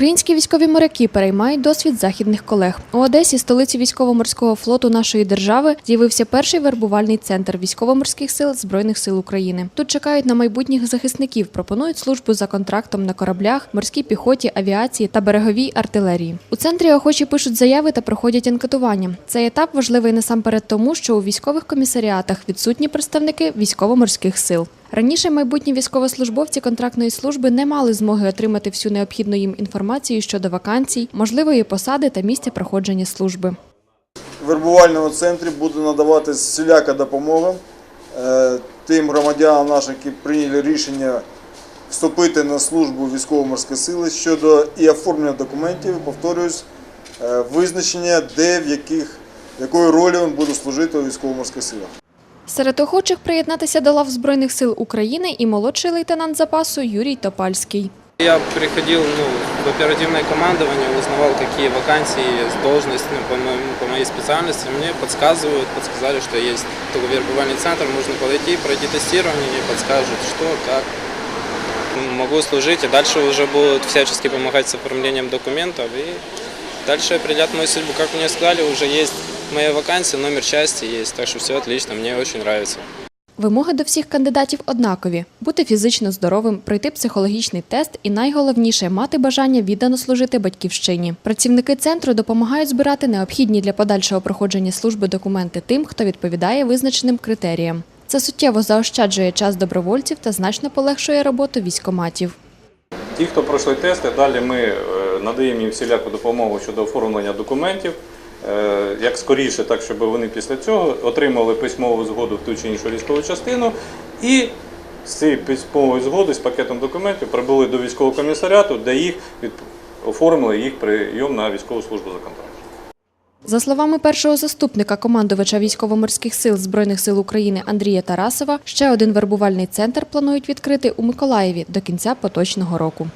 Українські військові моряки переймають досвід західних колег. У Одесі, столиці військово-морського флоту нашої держави, з'явився перший вербувальний центр військово-морських сил Збройних сил України. Тут чекають на майбутніх захисників, пропонують службу за контрактом на кораблях, морській піхоті, авіації та береговій артилерії. У центрі охочі пишуть заяви та проходять анкетування. Цей етап важливий насамперед тому, що у військових комісаріатах відсутні представники військово-морських сил. Раніше майбутні військовослужбовці контрактної служби не мали змоги отримати всю необхідну їм інформацію щодо вакансій, можливої посади та місця проходження служби. В вербувальному центрі буде надаватись всіляка допомога е, тим громадянам нашим, які прийняли рішення вступити на службу військово-морської сили щодо і оформлення документів, і, повторюсь, е, визначення, де, в яких, якої ролі він буде служити у військово-морських силах. Серед охочих приєднатися до лав Збройних сил України і молодший лейтенант запасу Юрій Топальський. Я приходил ну, в оперативное командование, узнавал, какие вакансии есть, должность ну, по, моему- по моей специальности. Мне подсказывают, подсказали, что есть такой вербовальный центр, можно подойти, пройти тестирование, мне подскажут, что, как. Ну, Могу служить, и дальше уже будут всячески помогать с оформлением документов. И дальше определят мою судьбу. Как мне сказали, уже есть моя вакансия, номер части есть, так что все отлично, мне очень нравится. Вимоги до всіх кандидатів однакові: бути фізично здоровим, пройти психологічний тест і найголовніше мати бажання віддано служити батьківщині. Працівники центру допомагають збирати необхідні для подальшого проходження служби документи тим, хто відповідає визначеним критеріям. Це суттєво заощаджує час добровольців та значно полегшує роботу військоматів. Ті, хто пройшли тести, далі ми е, надаємо їм всіляку допомогу щодо оформлення документів. Е, Як скоріше, так щоб вони після цього отримали письмову згоду в ту чи іншу військову частину і з цієї письмової згоди з пакетом документів прибули до військового комісаріату, де їх від... оформили їх прийом на військову службу за контрактом. За словами першого заступника командувача військово-морських сил Збройних сил України Андрія Тарасова, ще один вербувальний центр планують відкрити у Миколаєві до кінця поточного року.